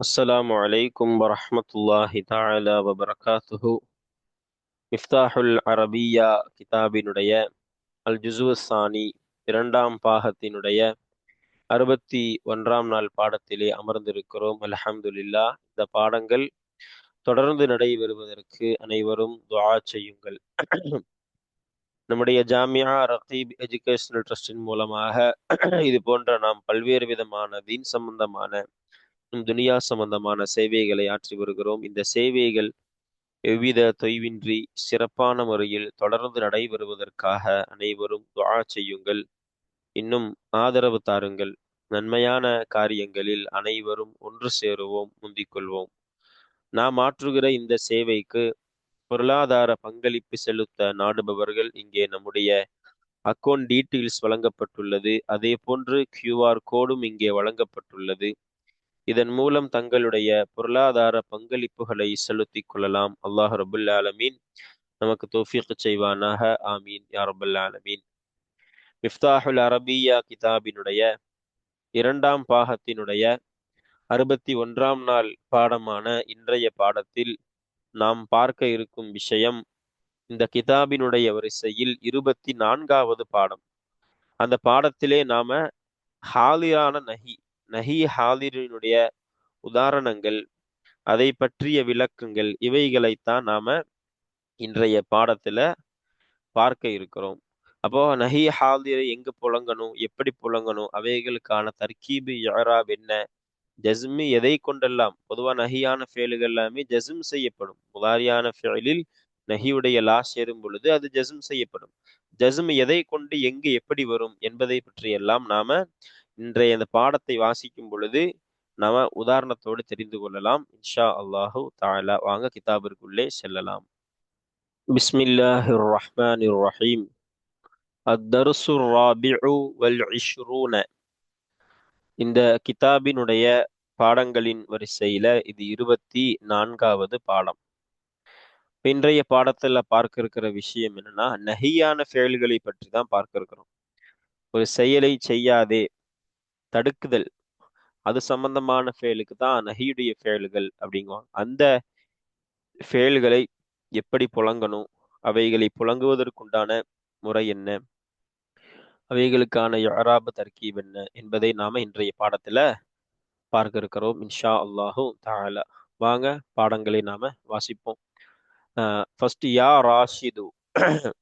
السلام عليكم ورحمة الله تعالى وبركاته மிஃப்தாஹுல் அரபியா கிதாபினுடைய அல் ஜுசு சானி இரண்டாம் பாகத்தினுடைய அறுபத்தி ஒன்றாம் நாள் பாடத்திலே அமர்ந்திருக்கிறோம் அல்ஹம்துலில்லா இந்த பாடங்கள் தொடர்ந்து நடைபெறுவதற்கு அனைவரும் துஆ செய்யுங்கள் நம்முடைய ஜாமியா ரகீப் எஜுகேஷனல் ட்ரஸ்டின் மூலமாக இது போன்ற நாம் பல்வேறு விதமான தீன் சம்பந்தமான துனியா சம்பந்தமான சேவைகளை ஆற்றி வருகிறோம். இந்த சேவைகள் எவ்வித தொய்வின்றி சிறப்பான முறையில் தொடர்ந்து நடைபெறுவதற்காக அனைவரும் துவா செய்யுங்கள். இன்னும் ஆதரவு தாருங்கள். நன்மையான காரியங்களில் அனைவரும் ஒன்று சேருவோம் முந்திக்கொள்வோம் நாம் ஆற்றுகிற இந்த சேவைக்கு பொருளாதார பங்களிப்பு செலுத்த நாடுபவர்கள் இங்கே நம்முடைய அக்கௌண்ட் டீட்டெயில்ஸ் வழங்கப்பட்டுள்ளது. அதே போன்று கியூஆர் கோடும் இங்கே வழங்கப்பட்டுள்ளது. இதன் மூலம் தங்களுடைய பொருளாதார பங்களிப்புகளை செலுத்திக் கொள்ளலாம். அல்லாஹ் ரபுல் ஆலமீன் நமக்கு தோஃபிக் செய்வானாக. ஆமீன். யா ரபுல் ஆலமீன். மிஃப்தாஹுல் அரபியா கிதாபினுடைய இரண்டாம் பாகத்தினுடைய அறுபத்தி ஒன்றாம் நாள் பாடமான இன்றைய பாடத்தில் நாம் பார்க்க இருக்கும் விஷயம் இந்த கிதாபினுடைய வரிசையில் இருபத்தி நான்காவது பாடம். அந்த பாடத்திலே நாம ஹாலிரான நஹி நஹி ஹாலிரினுடைய உதாரணங்கள் அதை பற்றிய விளக்கங்கள் இவைகளைத்தான் நாம இன்றைய பாடத்துல பார்க்க இருக்கிறோம். அப்போ நஹி ஹாலிரை எங்க புழங்கணும் எப்படி புழங்கணும் அவைகளுக்கான தர்கீபு யாராப் என்ன ஜஸ்மி எதை கொண்டெல்லாம் பொதுவா நஹியான ஃபேலுகள் எல்லாமே ஜஸ்ம் செய்யப்படும். முதாரியான ஃபேலில் நஹியுடைய லா சேரும் பொழுது அது ஜஸ்ம் செய்யப்படும். ஜஸ்ம் எதை கொண்டு எங்கு எப்படி வரும் என்பதை பற்றி எல்லாம் நாம இன்றைய இந்த பாடத்தை வாசிக்கும் பொழுது நம்ம உதாரணத்தோடு தெரிந்து கொள்ளலாம். இன்ஷா அல்லாஹு தாலா வாங்க கிதாபிற்குள்ளே செல்லலாம். பிஸ்மில்லாஹி ரஹ்மான் ரஹீம் அத்தருசு ராபிஉ வல் இஷ்ரூன இந்த கிதாபினுடைய பாடங்களின் வரிசையில இது இருபத்தி நான்காவது பாடம். இன்றைய பாடத்துல பார்க்க இருக்கிற விஷயம் என்னன்னா நகையான செயல்களை பற்றி தான் பார்க்க இருக்கிறோம் ஒரு செயலை செய்யாதே தடுக்குதல். அது சம்பந்தமான ஃபெயிலுக்கு தான் நஹியுடைய ஃபெயில்கள் அப்படிங்குவாங்க. அந்த ஃபெயில்களை எப்படி புழங்கணும்? அவைகளை புழங்குவதற்குண்டான முறை என்ன? அவைகளுக்கான யாராப தர்கீப் என்ன? என்பதை நாம இன்றைய பாடத்துல பார்க்க இருக்கிறோம் இன்ஷா அல்லாஹூ தாலா வாங்க பாடங்களை நாம வாசிப்போம். ஃபர்ஸ்ட் யா ராஷிது.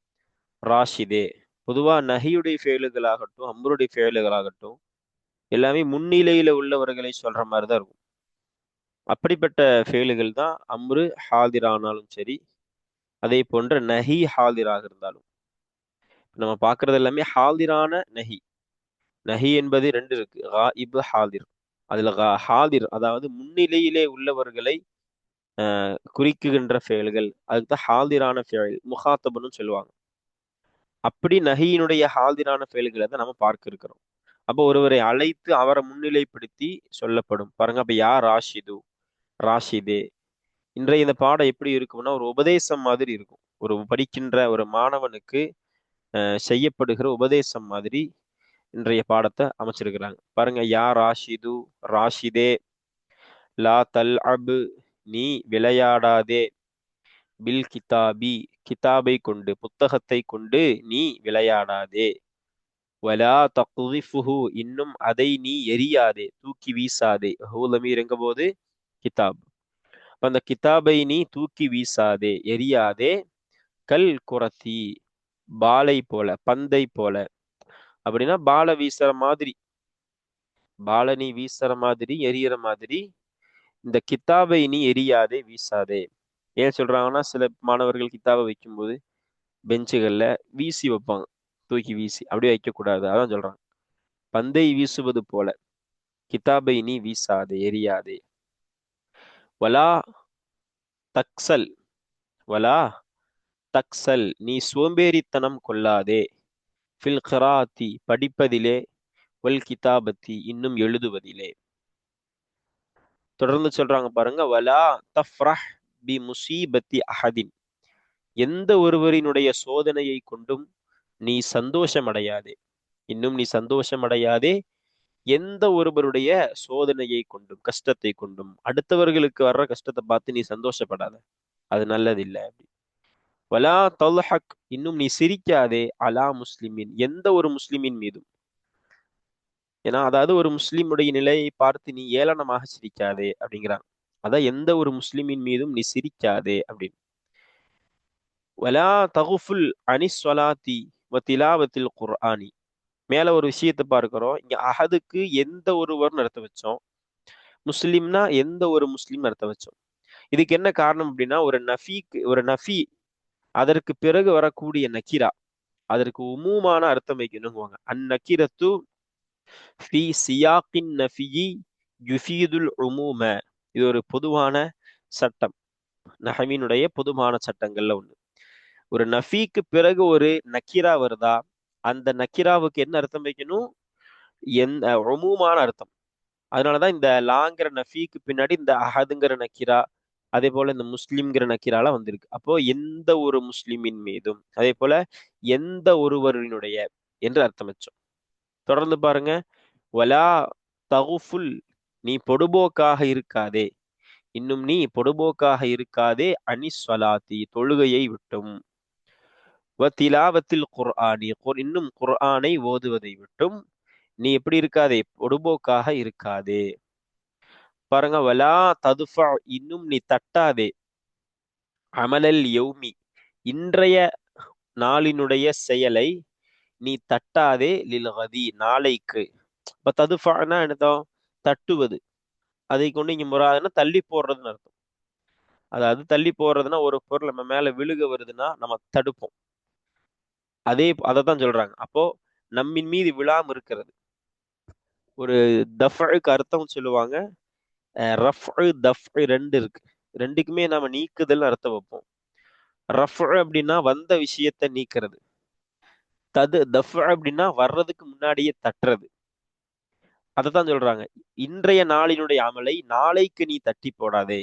ராஷிதே. பொதுவா நஹியுடைய ஃபெயிலுகளாகட்டும் அம்பருடைய ஃபெயிலுகளாகட்டும் எல்லாமே முன்னிலையில் உள்ளவர்களை சொல்ற மாதிரி தான் இருக்கும். அப்படிப்பட்ட ஃபெயிலுகள் தான் அம்ரு ஹாதிரானாலும் சரி அதே போன்ற நஹி ஹாதிராக இருந்தாலும். நம்ம பார்க்கறது எல்லாமே ஹாதிரான நஹி. நஹி என்பது ரெண்டு இருக்கு. ஹா இப் ஹாதிர். அதில் ஹாதிர் அதாவது முன்னிலையிலே உள்ளவர்களை குறிக்குகின்ற ஃபெயல்கள் அதுக்கு தான் ஹாதிரான ஃபெயல் முகாத்தபனும் சொல்லுவாங்க. அப்படி நஹியினுடைய ஹாதிரான ஃபெயல்களை தான் நம்ம பார்க்க இருக்கிறோம். அப்போ ஒருவரை அழைத்து அவரை முன்னிலைப்படுத்தி சொல்லப்படும். பாருங்க அப்ப யார் ராஷிது? ராஷிதே. இன்றைய இந்த பாடம் எப்படி இருக்கும்னா ஒரு உபதேசம் மாதிரி இருக்கும். ஒரு படிக்கின்ற ஒரு மாணவனுக்கு செய்யப்படுகிற உபதேசம் மாதிரி இன்றைய பாடத்தை அமைச்சிருக்கிறாங்க. பாருங்க யா ராஷிது? ராஷிதே. லா தல் அபு நீ விளையாடாதே. பில் கிதாபி கிதாபை கொண்டு புத்தகத்தை கொண்டு நீ விளையாடாதே. வலா தகுதிஃபுஹு இன்னும் அதை நீ எரியாதே தூக்கி வீசாதே. ஹூலமீர் எங்க போது கிதாப் அந்த கிதாபை நீ தூக்கி வீசாதே எரியாதே. கல் குரத்தி பாலை போல பந்தை போல. அப்படின்னா பால வீசுற மாதிரி. பால நீ வீசுற மாதிரி எரியற மாதிரி. இந்த கித்தாபை நீ எரியாதே வீசாதே. ஏன் சொல்றாங்கன்னா சில மாணவர்கள் கித்தாபை வைக்கும்போது பெஞ்சுகள்ல வீசி வைப்பாங்க. தூக்கி வீசி அப்படியே வைக்கக்கூடாது. அதான் சொல்றாங்க. பந்தை வீசுவது போல கிதாபை நீ வீசாதே எரியாதே. வலா தக்சல் வலா தக்சல் நீ சோம்பேறித்தனம் கொள்ளாதே. ஃபில் கராத்தி படிப்பதிலே வல் கிதாபத்தி இன்னும் எழுதுவதிலே. தொடர்ந்து சொல்றாங்க பாருங்க வலா தஃப்ரஹ் பி முசீபத்தி அஹதின். எந்த ஒருவரினுடைய சோதனையை கொண்டும் நீ சந்தோஷம் அடையாதே இன்னும் நீ சந்தோஷம் அடையாதே எந்த ஒருவருடைய சோதனையை கொண்டும் கஷ்டத்தை கொண்டும் அடுத்தவர்களுக்கு வர்ற கஷ்டத்தை பார்த்து நீ சந்தோஷப்படாத. அது நல்லதில்லை அப்படி. வலா தொல்ஹக் இன்னும் நீ சிரிக்காதே. அலா முஸ்லிமின் எந்த ஒரு முஸ்லிமின் மீதும். ஏன்னா அதாவது ஒரு முஸ்லிமுடைய நிலையை பார்த்து நீ ஏளனமாக சிரிக்காதே அப்படிங்கிறான். அதான் எந்த ஒரு முஸ்லிமின் மீதும் நீ சிரிக்காதே அப்படின்னு. வலா தகுஃபுல் அனிஸ்வலாத்தி சொலாத்தி திலாவத்தில் குர்ஆனி. மேல ஒரு விஷயத்தை பார்க்கிறோம். இங்க அஹதுக்கு எந்த ஒருவர் நடத்த வச்சோம்? முஸ்லிம்னா எந்த ஒரு முஸ்லீம் நடத்த வச்சோம்? இதுக்கு என்ன காரணம் அப்படின்னா ஒரு நஃபீக்கு ஒரு நஃபி அதற்கு பிறகு வரக்கூடிய நக்கீரா அதற்கு உமூமான அர்த்தம் வைக்கணுங்குவாங்க. அந்நக்கிரத்து ஃபி சியாக்கின் நஃபியி யுஃபீதுல் உமூம. இது ஒரு பொதுவான சட்டம். நஹமீனுடைய பொதுவான சட்டங்கள்ல ஒண்ணு. ஒரு நஃபீக்கு பிறகு ஒரு நக்கீரா வருதா? அந்த நக்கீராவுக்கு என்ன அர்த்தம் வைக்கணும்? எந்த உமூமான அர்த்தம். அதனாலதான் இந்த லாங்கிற நஃபீக்கு பின்னாடி இந்த அஹதுங்கிற நக்கீரா அதே போல இந்த முஸ்லிம்ங்கிற நக்கீரால வந்திருக்கு. அப்போ எந்த ஒரு முஸ்லிமின் மீதும் அதே போல எந்த ஒருவரினுடைய என்று அர்த்தம் வச்சோம் தொடர்ந்து பாருங்க. வலா தகுஃபுல் நீ பொடுபோக்காக இருக்காதே. இன்னும் நீ பொடுபோக்காக இருக்காதே. அனிஸ்வலாத்தி தொழுகையை விட்டும். வ திலாவத்தில் குர்ஆனி இன்னும் குர்ஆனை ஓதுவதை விட்டும் நீ எப்படி இருக்காதே? பொடுபோக்காக இருக்காதே. பாருங்க வலா ததுஃபா இன்னும் நீ தட்டாதே. அமலல் யௌமி இன்றைய நாளினுடைய செயலை நீ தட்டாதே லில்கதி நாளைக்கு. இப்ப ததுஃபானா என்னதோ தட்டுவது. அதை கொண்டு இங்க முறாதுன்னா தள்ளி போடுறதுன்னு அர்த்தம். அதாவது தள்ளி போடுறதுன்னா ஒரு பொருள் நம்ம மேல விழுக வருதுன்னா நம்ம தடுப்போம். அதே அதை தான் சொல்றாங்க. அப்போ நம்மின் மீது விழாம இருக்கிறது. ஒரு தஃபுக்கு அர்த்தம் சொல்லுவாங்க. ரஃப் தஃப் ரெண்டு இருக்கு. ரெண்டுக்குமே நாம நீக்குதல் அர்த்தம் வைப்போம். ரஃப் அப்படின்னா வந்த விஷயத்த நீக்கிறது. தது தஃப் அப்படின்னா வர்றதுக்கு முன்னாடியே தட்டுறது. அதை தான் சொல்றாங்க. இன்றைய நாளினுடைய அமலை நாளைக்கு நீ தட்டி போடாதே.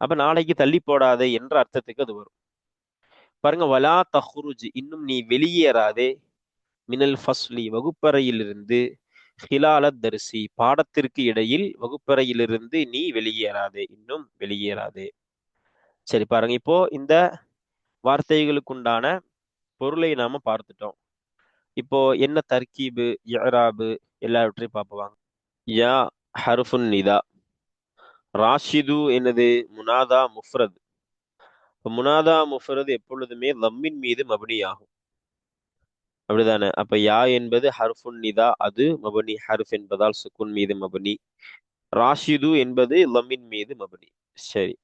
அப்ப நாளைக்கு தள்ளி போடாதே என்ற அர்த்தத்துக்கு அது வரும். பாருங்க வலா தஹ்ருஜ் இன்னும் நீ வெளியேறாதே. மினல் ஃபஸ்லி வகுப்பறையிலிருந்து ஹிலால தரிசி பாடத்திற்கு இடையில் வகுப்பறையிலிருந்து நீ வெளியேறாதே. இன்னும் வெளியேறாதே. சரி பாருங்க இப்போ இந்த வார்த்தைகளுக்குண்டான பொருளை நாம பார்த்துட்டோம். இப்போ என்ன தர்கீபு யராபு எல்லாவற்றையும் பார்ப்போம். யா ஹர்ஃபுன் நிதா. ராஷிது என்னது? முனாதா முஃப்ரத். இப்போ முனாதா முஃபரது எப்பொழுதுமே லம்மின் மீது மபனி ஆகும் அப்படிதானே? அப்ப யா என்பது ஹர்ஃபுன் நிதா அது மபனி ஹர்ஃப் என்பதால் சுக்குன் மீது மபனி. ராஷிது என்பது லம்மின் மீது மபனி. சரி.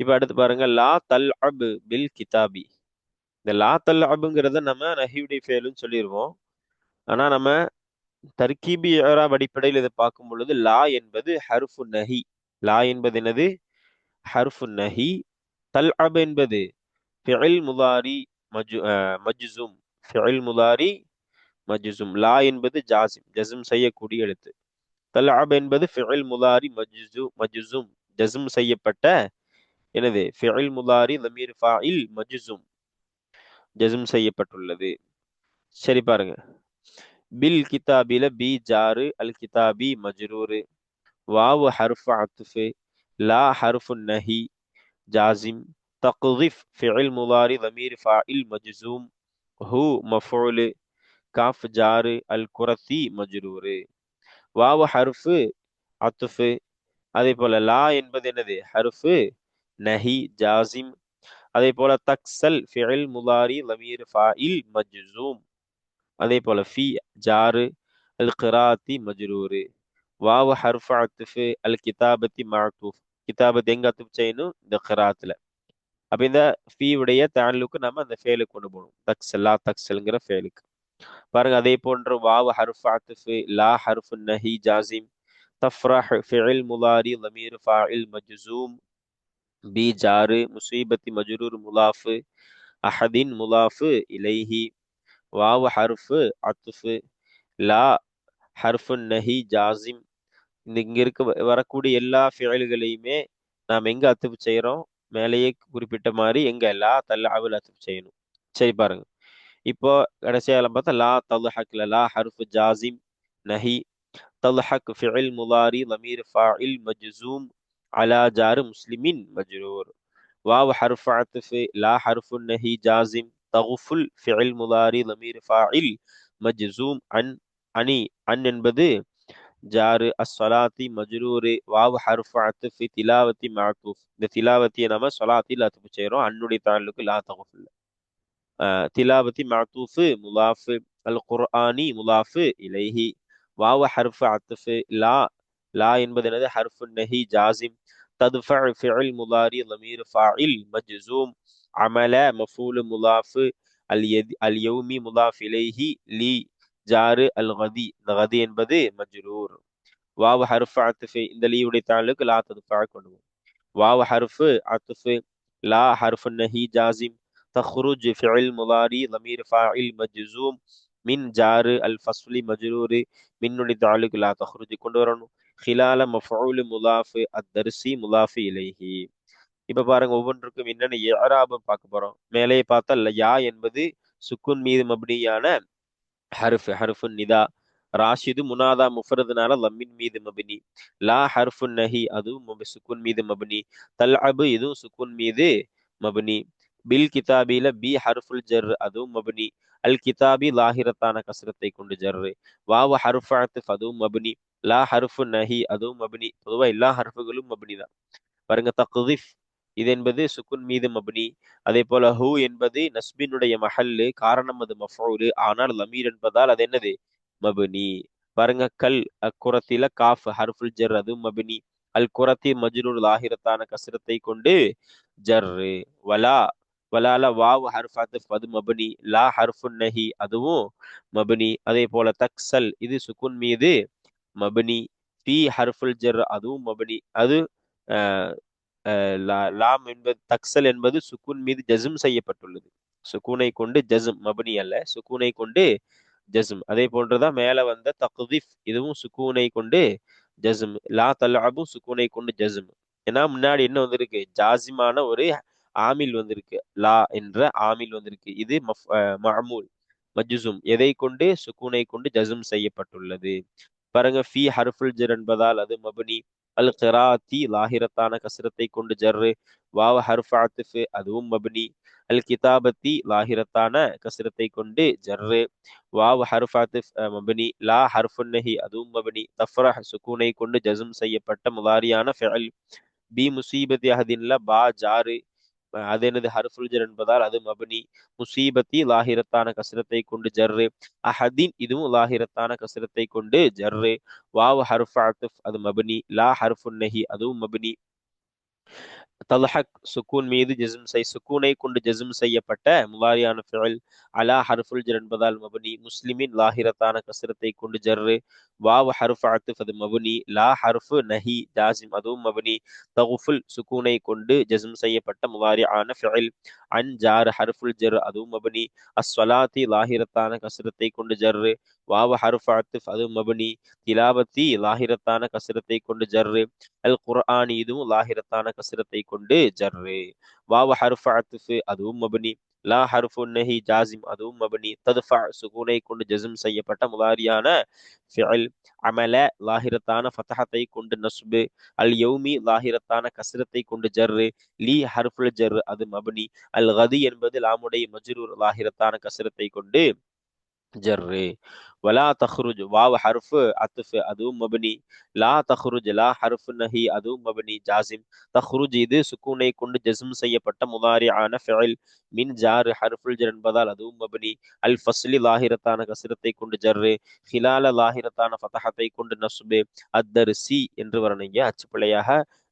இப்ப அடுத்து பாருங்க லா தல் அபு பில் கிதாபி. இந்த லா தல் அபுங்கிறத நம்ம நஹியுடைய ஃபேலுன்னு சொல்லிடுவோம் ஆனா நம்ம தர்கீபி ஏராப் அடிப்படையில் இதை பார்க்கும் பொழுது லா என்பது ஹர்ஃபு நஹி. லா என்பது என்னது? ஹர்ஃபு நஹி. தல் அப் என்பது ஃபிஇல் முதாரி மஜு மஜ்சூம் ஃபிஇல் முதாரி மஜ்சூம் லா என்பது ஜாசிம் ஜஸ்ம் செய்யக்கூடிய எழுத்து. தல் அப் என்பது ஃபிஇல் முதாரி மஜ்சூ மஜ்சூம் ஜஸ்ம் செய்யப்பட்ட எனது ஃபிஇல் முதாரி லமீர் ஃபாயில் மஜ்சூம் ஜஸ்ம் செய்யப்பட்டுள்ளது. சரி பாருங்க. பில் கிதாபில பி ஜாரு அல் கிதாபி மஜ்ரூரு. வாவு ஹர்ஃப் அத்துஃபு லா ஹர்ஃபு நஹி ஜாசிம் தக்திஃப் ஃபிஇல் முதாரி ضمير فاعل مجزوم ஹு மஃபூல் காஃப் ஜாரு அல் குரத்தி மஜ்ரூரு வாவு ஹர்ஃபு அத்துஃபு அதே போல லா என்பது என்னது ஹர்ஃபு நஹி ஜாசிம் அதே போல தக்சல் ஃபிஇல் முதாரி ضمير فاعل மஜ்சூம் அதே போல ஃபி ஜாரு அல் கிராத்தி மஜ்ரூரு வாவு ஹர்ஃப் அத்துஃபு அல் கிதாபத்தி மாத்தூஃப் கிதாபத் எங்க அத்துப் செய்யணும் இந்த கிராத்துல அப்போ இந்த ஃபீவுடைய தாலுக்கு நம்ம அந்த ஃபேலுக்கு கொண்டு போகணும். தக்ஸ் லா தக்ஸல்ங்கிற ஃபேலுக்கு பாருங்க அதே போன்ற வாவ் ஹர்ஃப் ஆத்திஃபு லா ஹர்ஃப் நஹி ஜாசிம் தஃப்ரஹ் ஃபிஇல் முலாரி லமீர் ஃபாஇல் மஜ்சூம் பி ஜாரு முசீபத்தி மஜ்ரூர் முலாஃபு அஹதின் முலாஃபு இலைஹி. வாவ் ஹர்ஃப் அத்துஃபு லா ஹர்ஃபு நஹி ஜாசிம் இந்த இங்கே இருக்க வரக்கூடிய எல்லா ஃபியல்களையுமே நாம் எங்கே அத்துப்பு செய்கிறோம்? மேலேயே குறிப்பிட்ட மாதிரி எங்க லா தல்ல அவில் செய்யணும். சரி பாருங்க. இப்போ கடைசியால பார்த்தா லா தல்ஹக்ல லா ஹர்ஃபு ஜாசிம் நஹி. தல்ஹக் ஃபிஇல் முலாரி லமீர் ஃபாஇல் மஜ்சூம் அலா ஜார் முஸ்லிமின் மஜ்ரூர். வாவ் ஹர்ஃப் அத்ஃப் லா ஹர்ஃபு நஹி ஜாசிம் தகுஃபுல் ஃபிஇல் முலாரி லமீர் ஃபாஇல் மஜ்சூம். அன் அனி அன் என்பது ஜாரு அஸ்ஸலாத்தி மஜ்ரூரு வாவ் ஹர்ஃப் அத்ஃப் திலாவத்தி மஅத்தூஃப் இந்த திலாவத்தியை நம்ம சொலாத்தில் அத்துப்பு செய்கிறோம் அன்னுடைய தாளுக்கு லா தகுஃபுல் திலாவத்தி மஅத்தூஃப் முலாஃப் அல் குர்ஆனி முலாஃப் இலைஹி வாவ ஹர்ஃப் அத்ஃப் லா லா என்பது என்னது ஹர்ஃப் நஹி ஜாசிம் تدفع فعل مضارع ضمير فاعل مجزوم عمل مفعول مضاف اليد اليوم مضاف إليه لي ஜாரு அல் கதி. இந்த கதி என்பது மஜ்ரூர். வாவ் ஹருஃப் அத்துஃபு. இந்த லீவுடைய தாளுக்கு லா ததுஃபா கொண்டு போகும் வாவ் ஹருஃபு அத்துஃபு. லா ஹருஃபு நஹி ஜாசிம் தஹ்ருஜ் ஃபிஇல் முலாரி லமீர் ஃபாஇல் மஜ்ஸூம் மின் ஜாரு அல் ஃபஸ்லி மஜ்ரூரு. மின்னுடைய தாளுக்கு லா தஹ்ருஜ் கொண்டு வரணும். ஹிலால மஃபூல் முலாஃபு அத்தர்சி முலாஃபு இலைஹி. இப்ப பாருங்க ஒவ்வொன்றுக்கும் என்னென்ன யாராபம் பார்க்க போறோம். மேலே பார்த்தா யா என்பது சுக்குன் மீது மப்டியான ஹர்ஃப் ஹருஃபு நிதா. ராஷிது முனாதா முஃபரதுனால லம்மின் மீது மபினி. லா ஹர்ஃபு நஹி அதுவும் சுக்குன் மீது மபினி. தல் அபு இதுவும் சுக்குன் மீது மபினி. பில் கிதாபில பி ஹர்ஃபுல் ஜர் அதுவும் மபினி. அல் கிதாபி லாஹிரத்தான கசரத்தை கொண்டு ஜர்ரு. வாவ ஹர்ஃப் அத்துஃப் அதுவும் மபினி. லா ஹர்ஃபு நஹி அதுவும் மபினி. பொதுவாக எல்லா ஹர்ஃபுகளும் மபினி தான் பாருங்க தக்திஃப். இது என்பது சுக்குன் மீது மபனி. அதே போல ஹூ என்பது நஸ்பினுடைய மஹல்லு காரணம் அது மஃபூலு. ஆனால் லமீர் என்பதால் அது என்னது? மபனி. பாருங்க கல் அக்குரத்தில காஃப் ஹர்ஃபுல் ஜர் அது மபினி. அல் குரத்தி மஜ்ரூர் லாஹிரத்தான கசரத்தை கொண்டு ஜர்ரு வலா வலால வாவ் ஹர்ஃப் அத்ஃப் அது மபனி. லா ஹர்ஃபு நஹி அதுவும் மபனி. அதே போல தக்சல் இது சுக்குன் மீது மபனி. பி ஹர்ஃபுல் ஜர் அதுவும் மபனி. அது லாம் என்பது தக்சல் என்பது சுக்குன் மீது ஜசும் செய்யப்பட்டுள்ளது. சுக்கூனை கொண்டு ஜசும் மபனி அல்ல. சுக்கூனை கொண்டு ஜசும் அதே போன்றுதான் மேல வந்த தக்திஃப் இதுவும் சுக்கூனை கொண்டு ஜசும் லா தலாபும் சுக்கூனை கொண்டு ஜசும் ஏன்னா முன்னாடி என்ன வந்திருக்கு? ஜாசிமான ஒரு ஆமில் வந்திருக்கு. லா என்ற ஆமில் வந்திருக்கு. இது மஹமூல் மஜ்சும் எதை கொண்டு? சுக்கூனை கொண்டு ஜசும் செய்யப்பட்டுள்ளது. பாருங்க ஃபி ஹர்ஃபுல் ஜர் என்பதால் அது மபனி. அல் கிராத்தி லாஹிரத்தான கசரத்தை கொண்டு ஜர்ரு. வாவ ஹர்ஃப் ஆத்திஃபு அதுவும் மபனி. அல் கிதாபத்தி லாஹிரத்தான கசரத்தை கொண்டு ஜர்ரு. வாவ் ஹர்ஃப் ஆத்திஃப் மபனி. லா ஹர்ஃபுன் நஹி அதுவும் மபனி. தஃப்ரஹ் சுக்கூனை கொண்டு ஜசும் செய்யப்பட்ட முதாரியான ஃபெல் பி முசீபத்தி அஹதின்ல பா ஜாரு. அது என்னது? ஹர்ஃபுல் ஜர் என்பதால் அது மபனி. முசீபத்தி லாஹிரத்தான கசரத்தை கொண்டு ஜர்ரு. அஹதீன் இதுவும் லாஹிரத்தான கசரத்தை கொண்டு ஜர்ரு. வாவ் ஹர்ஃப் அத்துஃப் அது மபனி. லா ஹர்ஃபுன் நஹி அதுவும் மபனி. தலஹக் சுக்கூன் மீது ஜெசும் செய் சுக்கூனை கொண்டு ஜெசும் செய்யப்பட்ட முலாரியான ஃபில் அலா ஹர்ஃபுல் ஜர் என்பதால் மபுனி. முஸ்லிமின் லாஹிரத்தான கசரத்தை கொண்டு ஜர்ரு. வாவ் ஹர்ஃப் அத்துஃப் அது மபுனி. லா ஹர்ஃபு நஹி ஜாசிம் அதுவும் மபுனி. தகுஃபுல் சுக்கூனை கொண்டு ஜெசும் செய்யப்பட்ட முலாரியான ஃபில் அன் ஜார் ஹர்ஃபுல் ஜர் அதுவும் மபுனி. அஸ்வலாத்தி லாஹிரத்தான கசரத்தை கொண்டு ஜர்ரு. வாவ ஹர்ஃப் அத்துஃப் அது மபுனி. திலாபத்தி லாஹிரத்தான கசரத்தை கொண்டு ஜர்ரு. அல் குர்ஆன் இதுவும் லாஹிரத்தான கசரத்தை கொண்டு கொண்டு ஜர்ரு. வாவ ஹர்ஃப் அத்துஃப் அதுவும் மபனி. லா ஹருஃபு நஹி ஜாசிம் அதுவும் மபனி. ததுஃபா சுகூனை கொண்டு ஜசிம் செய்யப்பட்ட முதாரியான ஃபிஅல் அமல லாஹிரத்தான ஃபதஹத்தை கொண்டு நஸ்பு. அல் யௌமி லாஹிரத்தான கசரத்தை கொண்டு ஜர்ரு. லீ ஹர்ஃபுல் ஜர் அது மபனி. அல் கதி என்பது லாமுடைய மஜ்ரூர் லாஹிரத்தான கசரத்தை கொண்டு ஜர்ரு. வலா தஹ்ருஜ் வாவ் ஹர்ஃப் அத்துஃப் அதுவும் மபனி. லா தஹ்ருஜ் லா ஹர்ஃப் நஹி அதுவும் மபனி ஜாசிம். தஹ்ருஜ் இது சுக்கூனை கொண்டு ஜஸ்ம் செய்யப்பட்ட முதாரி ஆன ஃபில் மின் ஜாரு ஹர்ஃபுல் ஜர் என்பதால் அதுவும் மபனி. அல் ஃபஸ்லி லாஹிரத்தான கசிரத்தை கொண்டு ஜர்ரு. ஹிலால லாஹிரத்தான ஃபதஹத்தை கொண்டு நசுபு அத்தர் சி என்று வரணுங்க அச்சு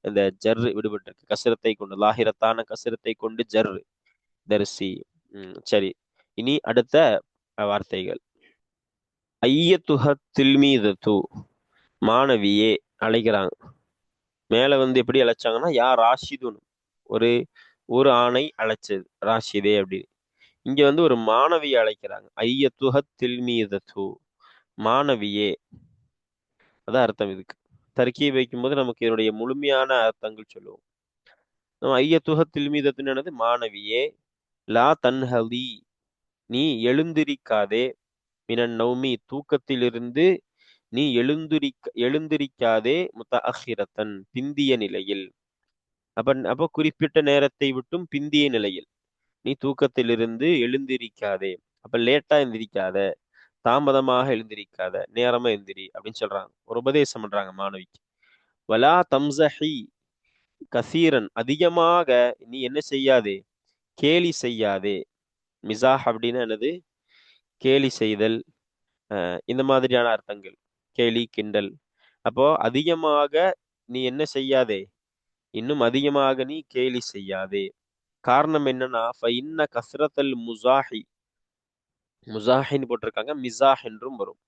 இந்த ஜர்ரு விடுபட்டிருக்கு. கசிரத்தை கொண்டு லாஹிரத்தான கசிரத்தை கொண்டு ஜர்ரு. தரிசி சரி. இனி அடுத்த வார்த்தைகள். ஐயத்துஹ தில்மீதத்து மாணவியே அழைக்கிறாங்க. மேல வந்து எப்படி அழைச்சாங்கன்னா யா ராஷிதுன்னு. ஒரு ஒரு ஆணை அழைச்சது ராஷிதே அப்படின்னு. இங்க வந்து ஒரு மாணவியை அழைக்கிறாங்க. ஐயத்துஹ தில்மீதத்து மாணவியே. அதான் அர்த்தம் இதுக்கு. தர்க்கியை வைக்கும்போது நமக்கு இதனுடைய முழுமையான அர்த்தங்கள் சொல்லுவோம். நம்ம ஐயத்துக தில்மீதத்துன்னு என்னது? மாணவியே லா தன்ஹலி நீ எழுந்திரிக்காதே. மினன் நௌமி தூக்கத்திலிருந்து நீ எழுந்திரிக்க எழுந்திரிக்காதே முத்த அஹிரத்தன் பிந்திய நிலையில். அப்ப அப்ப குறிப்பிட்ட நேரத்தை விட்டும் பிந்திய நிலையில். நீ தூக்கத்திலிருந்து எழுந்திரிக்காதே. அப்ப லேட்டா எந்திரிக்காத. தாமதமாக எழுந்திரிக்காத. நேரமா எந்திரி அப்படின்னு சொல்றாங்க. ஒரு உபதேசம் பண்றாங்க மாணவிக்கு. வலா தம்சஹி கசீரன் அதிகமாக நீ என்ன செய்யாதே? கேலி செய்யாதே? மிசாஹ் அப்படின்னா என்னது? கேலி செய்தல் இந்த மாதிரியான அர்த்தங்கள். கேலி கிண்டல். அப்போ அதிகமாக நீ என்ன செய்யாதே? இன்னும் அதிகமாக நீ கேலி செய்யாதே. காரணம் என்னன்னா இன்ன கஸ்ரத்தல் முசாஹி. முசாஹின்னு போட்டிருக்காங்க மிசாஹ் என்றும் வரும்.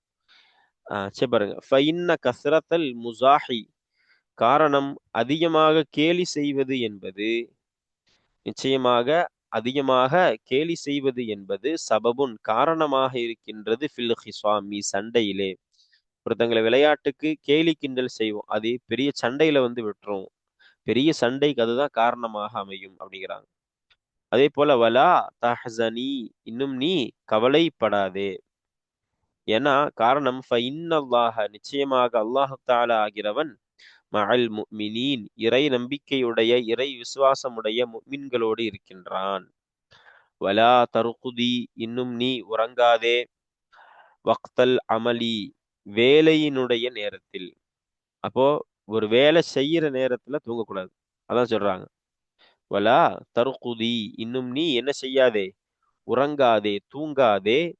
சரி பாருங்க. ஃபைன்ன கஸ்ரத்தல் முசாஹி. காரணம் அதிகமாக கேலி செய்வது என்பது நிச்சயமாக அதிகமாக கேலி செய்வது என்பது சபபுன் காரணமாக இருக்கின்றது ஃபில் ஹிஸ்வாமி சண்டையிலே. ஒருத்தங்களை விளையாட்டுக்கு கேலி கிண்டல் செய்வோம். அது பெரிய சண்டையில வந்து விட்டுரும். பெரிய சண்டைக்கு அதுதான் காரணமாக அமையும் அப்படிங்கிறாங்க. அதே போல வலா தஹசனி இன்னும் நீ கவலைப்படாதே. ஏன்னா காரணம் நிச்சயமாக அல்லாஹு தாலா ஆகிறவன் மகள் முக்மினீன் இறை நம்பிக்கையுடைய இறை விசுவாசமுடைய முக்மின்களோடு இருக்கின்றான். வலா தருகுதி இன்னும் நீ உறங்காதே. வக்தல் அமலி வேலையினுடைய நேரத்தில். அப்போ ஒரு வேலை செய்யற நேரத்துல தூங்கக்கூடாது. அதான் சொல்றாங்க. வலா தருகுதி இன்னும் நீ என்ன செய்யாதே? உறங்காதே தூங்காதே.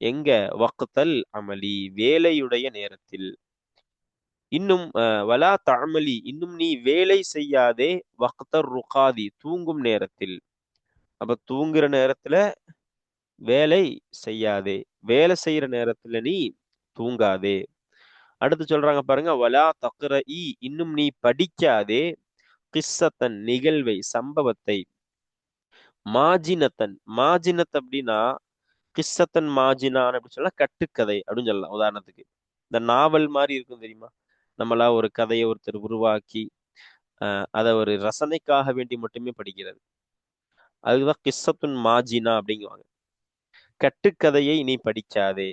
எங்க? வக்தல் அமலி வேலையுடைய நேரத்தில். இன்னும் வலா தமலி இன்னும் நீ வேலை செய்யாதே வக்தர் ருகாதி தூங்கும் நேரத்தில். அப்ப தூங்குற நேரத்துல வேலை செய்யாதே வேலை செய்யற நேரத்துல நீ தூங்காதே. அடுத்து சொல்றாங்க பாருங்க வலா தக்குற இ இன்னும் நீ படிக்காதே கிஸ்ஸத்தன் நிகழ்வை சம்பவத்தை. மாஜினத்தன் மாஜினத் அப்படின்னா கிஸ்ஸத்தன் மாஜினான் அப்படின்னு சொன்னா கட்டுக்கதை அப்படின்னு சொல்லலாம் உதாரணத்துக்கு. இந்த நாவல் மாதிரி இருக்கும் தெரியுமா? நம்மளா ஒரு கதையை ஒருத்தர் உருவாக்கி அதை ஒரு ரசனைக்காக வேண்டி மட்டுமே படிக்கிறது. அதுதான் கிஸ்ஸத்துன் மாஜினா அப்படிங்குவாங்க. கட்டுக்கதையை நீ படிக்காதே.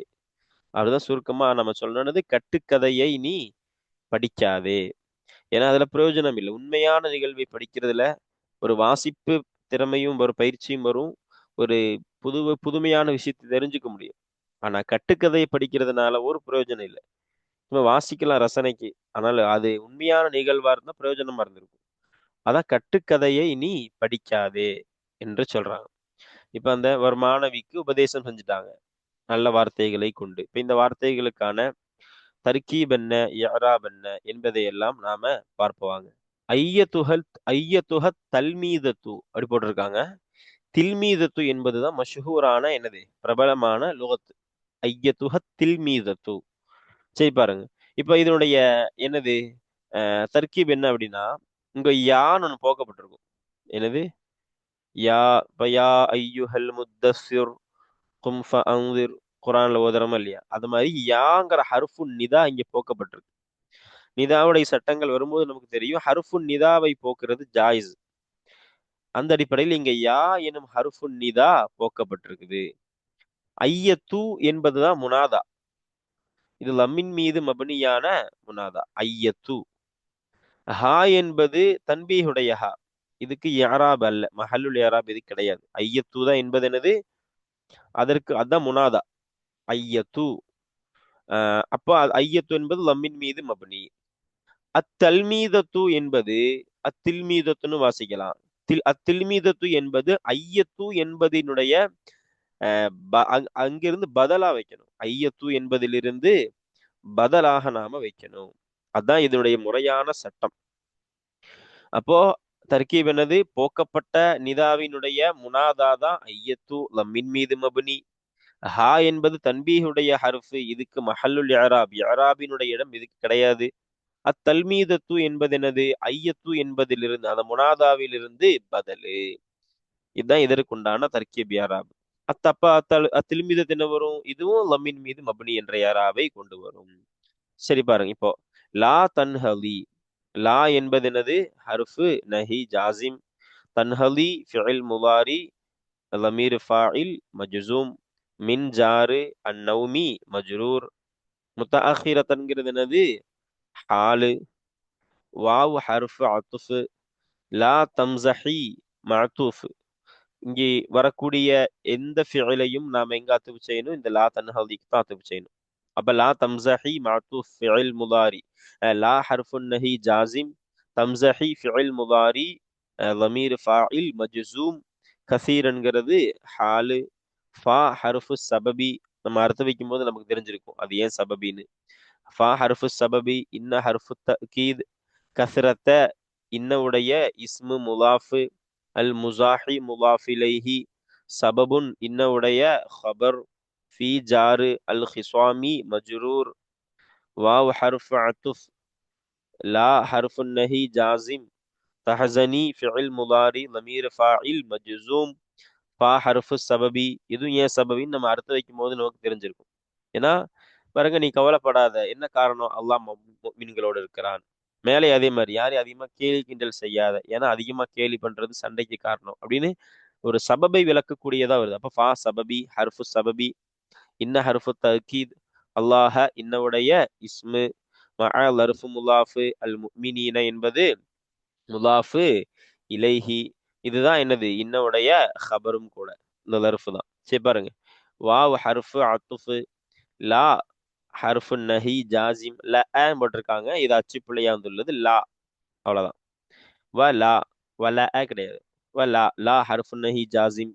அதுதான் சுருக்கமா நம்ம சொல்லணுது கட்டுக்கதையை நீ படிக்காதே. ஏன்னா அதுல பிரயோஜனம் இல்லை. உண்மையான நிகழ்வை படிக்கிறதுல ஒரு வாசிப்பு திறமையும் ஒரு பயிற்சியும் வரும். ஒரு புது புதுமையான விஷயத்தை தெரிஞ்சுக்க முடியும். ஆனா கட்டுக்கதையை படிக்கிறதுனால ஒரு பிரயோஜனம் இல்லை. நம்ம வாசிக்கலாம் ரசனைக்கு. ஆனால் அது உண்மையான நிகழ்வா இருந்தால் பிரயோஜனமா இருந்திருக்கும். அதான் கட்டுக்கதையை நீ படிக்காதே என்று சொல்றாங்க. இப்ப அந்த ஒரு மாணவிக்கு உபதேசம் செஞ்சுட்டாங்க. நல்ல வார்த்தைகளை கொண்டு. இப்ப இந்த வார்த்தைகளுக்கான தர்கீப் என்ன யராப் என்ன என்பதையெல்லாம் நாம பார்ப்போவாங்க. ஐயத்துஹல் ஐயத்துஹ தல்மீதத்து அப்படி போட்டிருக்காங்க. தில்மீதத்து என்பதுதான் மஷூரான என்னது? பிரபலமான லுகத்து. ஐயத்துஹ தில்மீதத்து. சரி பாருங்க. இப்போ இதனுடைய என்னது? தர்கீப் என்ன அப்படின்னா இங்க யான்னு ஒன்று போக்கப்பட்டிருக்கும். என்னது? யா இப்போ யா ஐயுஹல் முத்தசிர் கும்ஃப அங்கிர் குரான்ல ஓதுறமா இல்லையா? அது மாதிரி யாங்கிற ஹர்ஃபு நிதா இங்க போக்கப்பட்டிருக்கு. நிதாவுடைய சட்டங்கள் வரும்போது நமக்கு தெரியும் ஹருஃபுன் நிதாவை போக்குறது ஜாயிஸ். அந்த அடிப்படையில் இங்க யா எனும் ஹருஃபுன் நிதா போக்கப்பட்டிருக்குது. ஐயத்து என்பதுதான் முனாதா. இது லம்மின் மீது மபனியான முனாதா. ஐயத்து. ஹா என்பது தன்பீஹுடைய ஹா. இதுக்கு யாராப் அல்ல. மஹல்லுல் யாராப் இது கிடையாது. ஐயத்து தான் என்பது என்னது? அதற்கு அதான் முனாதா. ஐயத்து. அப்போ ஐயத்து என்பது லம்மின் மீது மபனி. அத்தல்மீதத்து என்பது அத்தில்மீதத்துன்னு வாசிக்கலாம். தில் அத்தில்மீதத்து என்பது ஐயத்து என்பதனுடைய அங்கிருந்து பதிலா வைக்கணும். ஐயத்து என்பதிலிருந்து பதிலாக நாம வைக்கணும். அதான் இதனுடைய முறையான சட்டம். அப்போ தர்கீப் என்னது? போக்கப்பட்ட நிதாவினுடைய முனாதா தான் ஐயத்து லம்மின் மீது மபுனி. ஹா என்பது தன்பீஹுடைய ஹர்ஃபு. இதுக்கு மஹல்லுல் யாராப் யாராபினுடைய இடம் இதுக்கு கிடையாது. அத்தல்மீதத்து என்பது என்னது? ஐயத்து என்பதிலிருந்து அந்த முனாதாவிலிருந்து பதிலு. இதுதான் இதற்குண்டான தர்கீப் யாராப் அத்தப்பா அத்தல் அத்தில்மீதத்து என்ன வரும் இதுவும் லம்மின் மீது மபனி என்ற யாராவை கொண்டு வரும். சரி பாருங்க இப்போ லா தன்ஹலி. லா என்பது என்னது? ஹர்ஃபு நஹி ஜாசிம். தன்ஹலி ஃபில் முவாரி லமீர் ஃபாயில் மஜுசூம். மின் ஜாரு அந்நௌமி மஜ்ரூர். முத்தஅஹிரத்தன்கிறது என்னது? ஹாலு. வாவ் ஹர்ஃபு அத்துஃபு. லா தம்சஹி மஅத்தூஃப். இங்கே வரக்கூடிய எந்த ஃபியலையும் நாம் எங்க அத்துப்பு செய்யணும்? இந்த லா தன்ஹதிக்கு தான் அத்துப்பு செய்யணும். அப்ப லா தம்சஹி மாத்து ஃபியல் முதாரி. லா ஹர்ஃபுன் நஹி ஜாசிம் தம்சஹி ஃபியல் முதாரி. லமீர் ஃபாயில் மஜ்சூம் கசீரன்கிறது ஹாலு. ஃபா ஹர்ஃபு சபபி. நம்ம அர்த்த வைக்கும் போது நமக்கு தெரிஞ்சிருக்கும். அது ஏன் சபபின்னு? ஃபா ஹர்ஃபு சபபி இன்ன ஹர்ஃபு தக்கீத். கசரத்த இன்னவுடைய இஸ்மு முலாஃபு. அல் முசாஹி முலாஃபிலைஹி சபபுன் இன்னவுடைய ஹபர் ஃபி ஜாரு அல் ஹிஸ்வாமி மஜ்ரூர் வாவ் ஹர்ஃபு அத்துஃப் லா ஹர்ஃபு நஹி ஜாசிம் தஹசனி ஃபிஇல் முதாரி லமீர் ஃபாயில் மஜ்சூம் ஃபா ஹர்ஃபு சபபி இதுவும் ஏன் சபபின்னு நம்ம அர்த்தம் வைக்கும் போது நமக்கு தெரிஞ்சிருக்கும். ஏன்னா பாருங்க நீ கவலைப்படாத. என்ன காரணம்? அல்லாஹ் மீன்களோடு இருக்கிறான். மேலே அதே மாதிரி யாரையும் அதிகமாக கேலி கிண்டல் செய்யாத ஏன்னா அதிகமாக கேலி பண்றது சண்டைக்கு காரணம் அப்படின்னு ஒரு சபபை விளக்கக்கூடியதாக வருது. அப்போ ஃபா சபபி ஹர்ஃபு சபபி இன்ன ஹர்ஃபு தகீத் அல்லாஹ இன்னவுடைய இஸ்மு மஅல் ஹர்ஃபு முலாஃபு அல் முக்மினீன என்பது முலாஃபு இலைஹி. இதுதான் என்னது? இன்னவுடைய ஹபரும் கூட இந்த லர்ஃபு தான். சரி பாருங்க. வாவ் ஹர்ஃபு அத்துஃபு லா ஹர்ஃபு நஹி ஜாசிம் ல ஆன் போட்டிருக்காங்க இது அச்சு பிள்ளையா வந்துள்ளது லா அவ்வளவுதான் வ லா வ ல ஆ கிடையாது வ லா லா ஹர்ஃபு நஹி ஜாசிம்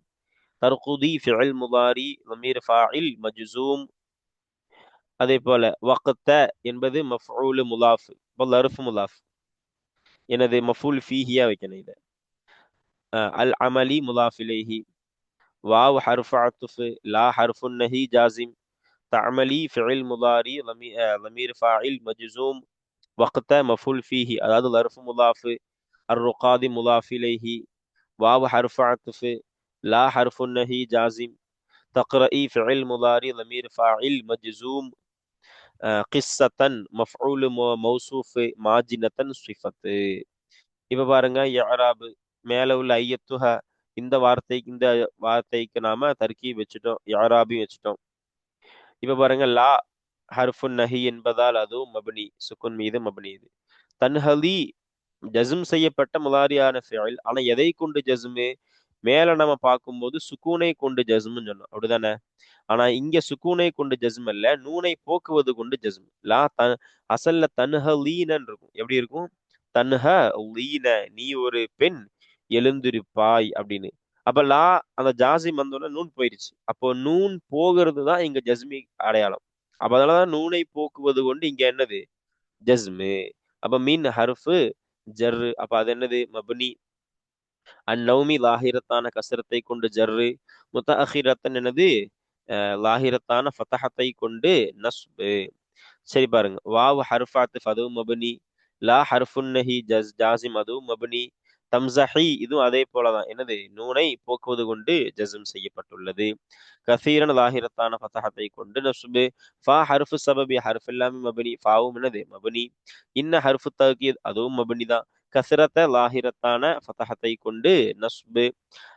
தர்குதி ஃபிஅல் முதாரி லமீர் ஃபாயில் மஜ்சூம் அதே போல வக்த என்பது மஃஊல் முலாஃப் லர்ஃப் முலாஃப் எனது மஃபூல் ஃபீஹியா வைக்கணும் இதை அல் அமலி முலாஃபிலேஹி வாவ் ஹர்ஃபு அத்துஃப் லா ஹர்ஃபு நஹி ஜாசிம் تعملي فعل مضاري ضمير فاعل مجزوم وقت مفعول فيه அதாவது ظرف مضاف الرقاد مضاف إليه واو حرف عطف لا حرف النهي جازم تقرئي فعل مضاري ضمير فاعل مجزوم قصة مفعول موصوف ماجنة صفة இப்ப பாருங்க இஅராப் மேல உள்ள ஐயத்துஹ இந்த வார்த்தைக்கு இந்த வார்த்தைக்கு நாம தர்க்கீப் வச்சுட்டோம் இஅராபி வச்சுட்டோம் இப்ப பாருங்க லா ஹர்ஃபுன் நஹி என்பதால் அதுவும் மபனி சுக்குன் மீது மபனி இது. தன்ஹலி ஜசும் செய்யப்பட்ட முலாரியான ஃபியல் ஆனா எதை கொண்டு ஜசுமு மேல நம்ம பார்க்கும்போது சுக்கூனை கொண்டு ஜஸ்ம்னு சொன்னோம். அப்படிதானே? ஆனா இங்க சுக்கூனை கொண்டு ஜஸ்ம் அல்ல நூனை போக்குவது கொண்டு ஜஸ்ம். லா தன் அசல்ல தன்ஹலீனன் இருக்கும். எப்படி இருக்கும்? தன்ஹ லீன நீ ஒரு பெண் எழுந்திருப்பாய் அப்படின்னு. அப்ப லா அந்த ஜாசிம் வந்தோடனே நூன் போயிடுச்சு. அப்போ நூன் போகிறது தான் இங்க ஜஸ்மி அடையாளம். அப்ப அதனாலதான் நூனை போக்குவது கொண்டு இங்க என்னது? ஜஸ்மு. அப்ப மீன் ஹர்ஃபு ஜர்ரு. அப்ப அது என்னது? மபனி. அந்நௌமி லாஹிரத்தான கசரத்தை கொண்டு ஜர்ரு. முத்த அஹிரத்தன் என்னது லாஹிரத்தான ஃபத்தஹத்தை கொண்டு நஸ்பு. சரி பாருங்க. வாவ் ஹர்ஃபாத்து அதுவும் மபனி. லா ஹர்ஃபுன் நஹி ஜஸ் ஜாசிம் அதுவும் மபனி. தம்சஹி இதுவும் அதே போலதான். என்னது? நூனை போக்குவது கொண்டு ஜசம் செய்யப்பட்டுள்ளது. கசீரன் லாஹிரத்தான ஃபத்தஹத்தை கொண்டு நசுபு ஃபா ஹர்ஃபு சபபி ஹர்ஃப் எல்லாமே மபனி. ஃபாவும் என்னது? மபனி. இன்ன ஹர்ஃபு தகீத் அதுவும் மபனி தான் கசரத்த லாஹிரத்தான ஃபத்தஹத்தை கொண்டு நஸ்பு.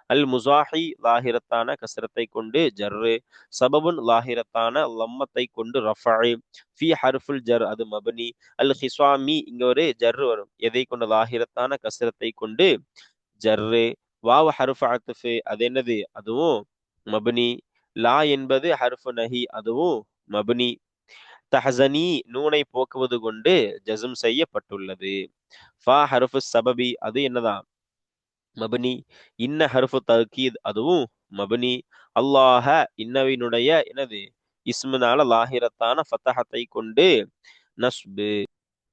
அல் முசாஹி லாஹிரத்தான கசரத்தை கொண்டு ஜர்ரு சபபுன் லாஹிரத்தான லம்மத்தை கொண்டு ரஃபாய் ஃபி ஹர்ஃபுல் ஜர் அது மபனி அல் ஹிஸ்வாமி இங்க ஒரு ஜர்ரு வரும். எதை கொண்டு லாஹிரத்தான கசரத்தை கொண்டு ஜர்ரு வாவ் ஹர்ஃப் அத்துஃபு அது என்னது? அதுவும் மபனி. லா என்பது ஹர்ஃபு நஹி அதுவும் மபனி. தஹசனி நூனை போக்குவது கொண்டு ஜசும் செய்யப்பட்டுள்ளது. ஃபா ஹர்ஃபு சபபி அது என்னதான்? மபனி இன்ன ஹர்ஃபு தகீத் அதுவும் மபனி. அல்லாஹ இன்னவினுடைய என்னது? இஸ்மினால லாஹிரத்தான ஃபத்தஹத்தை கொண்டு நஸ்பு.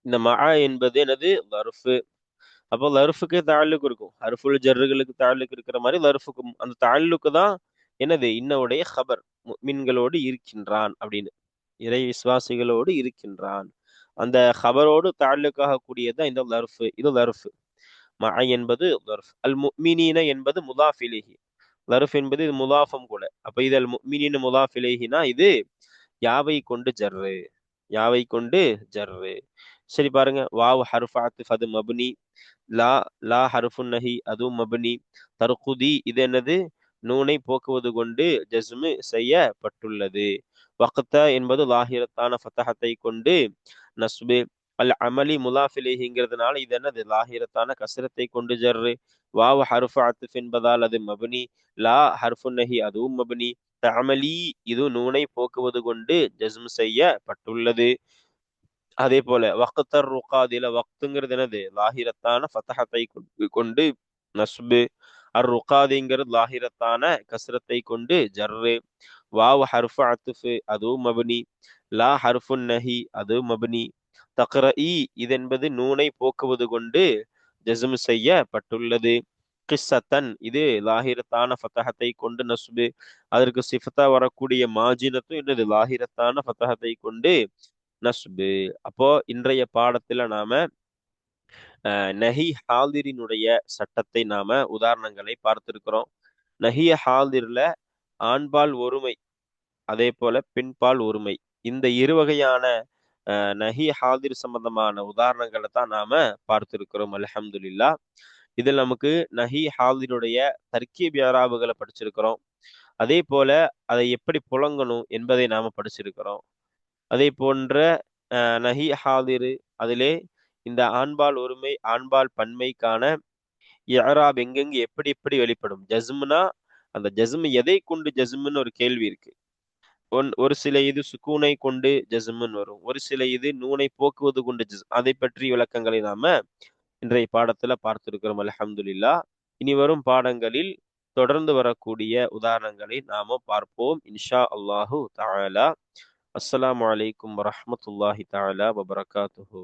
இந்த மா என்பது எனது லர்ஃபு. அப்போ லர்ஃபுக்கு தாழ்லுக்கு இருக்கும். ஹர்ஃபுல் ஜர்ருகளுக்கு தாழ்லுக்கு இருக்கிற மாதிரி லர்ஃபுக்கும் அந்த தாழ்லுக்கு தான் எனது இன்னவுடைய ஹபர். மின்களோடு இருக்கின்றான் அப்படின்னு. இறை விசுவாசிகளோடு இருக்கின்றான். அந்த ஹபரோடு தாழ்லுக்காக கூடியதான் இந்த லர்ஃபு. இது லர்ஃபு. ம என்பது அல் முக்மினீன என்பது முலாஃபிலேஹி லர்ஃப் என்பது இது முலாஃபம் கூட. அப்ப இது அல் முக்மினின் முதாஃபிலேஹினா இது யாவை கொண்டு ஜர்ரு. யாவை கொண்டு ஜர்ரு. சரி பாருங்க. வாவ் ஹர்ஃபாத்து ஆத்திஃப் அது மபுனி. லா லா ஹர்ஃபு நஹி அதுவும் மபுனி. தர்குதி இது என்னது? நூனை போக்குவது கொண்டு ஜஸ்மு செய்யப்பட்டுள்ளது. வக்த என்பது லாஹிரத்தான ஃபத்தஹத்தை கொண்டு நஸ்பு. அல் அமலி முலாஃபிலேஹிங்கிறதுனால இது என்னது? லாஹிரத்தான கசரத்தை கொண்டு ஜர்ரு. வாவ் ஹர்ஃபு அத்துஃப் என்பதால் அது மபனி. லா ஹர்ஃபு நஹி அதுவும் மபனி. தமலி இது நூனை போக்குவது கொண்டு ஜஸ்ம் செய்யப்பட்டுள்ளது. அதே போல வக்தர் ருகாதில வக்துங்கிறது என்னது? லாஹிரத்தான ஃபத்தஹத்தை கொண்டு நஸ்பு. அர் ருகாதிங்கிறது லாஹிரத்தான கசரத்தை கொண்டு ஜர்ரு. வாவ் ஹர்ஃபு அத்துஃபு அதுவும் மபனி. லா ஹர்ஃபுன் நஹி அது மபனி. தக்ர இ இதென்பது நூனை போக்குவது கொண்டு ஜஸ்ம் செய்யப்பட்டுள்ளது. கிஸ்ஸத்தன் இது லாஹிரத்தான ஃபத்தகத்தை கொண்டு நசுபு அதற்கு சிஃபத்தா வரக்கூடிய மாஜினத்தும் என்னது லாஹிரத்தான ஃபத்தகத்தை கொண்டு நஸ்பு. அப்போ இன்றைய பாடத்துல நாம நஹி ஹாதிரினுடைய சட்டத்தை நாம உதாரணங்களை பார்த்திருக்கிறோம். நஹிய ஹாதிர்ல ஆண்பால் ஒருமை அதே போல பெண்பால் ஒருமை. இந்த இரு வகையான நஹி ஹாதிர் சம்பந்தமான உதாரணங்களை தான் நாம பார்த்திருக்கிறோம் அலஹம்துல்லா இதில் நமக்கு நஹி ஹாதிருடைய தர்க்கீப் யாராபுகளை படிச்சிருக்கிறோம். அதே போல அதை எப்படி புழங்கணும் என்பதை நாம படிச்சிருக்கிறோம். அதே போன்ற நஹி ஹாதிரு அதிலே இந்த ஆண்பால் ஒருமை ஆண்பால் பன்மைக்கான யராப் எங்கெங்கு எப்படி எப்படி வெளிப்படும்? ஜஸ்முனா? அந்த ஜஸ்மு எதை கொண்டு ஜஸ்முன்னு ஒரு கேள்வி இருக்கு. ஒரு சில இது சுக்கூனை கொண்டு ஜஸ்முன்னு வரும். ஒரு சில இது நூனை போக்குவது கொண்டு ஜஸ் அதை பற்றி விளக்கங்களை நாம இன்றைய பாடத்துல பார்த்திருக்கிறோம். அலஹம்துல்லா இனி வரும் பாடங்களில் தொடர்ந்து வரக்கூடிய உதாரணங்களை நாம பார்ப்போம். இன்ஷா அல்லாஹு தாலா அஸ்லாம் வலைக்கம் வரமத்துல்லாஹி தாலா வபரகாத்துஹூ.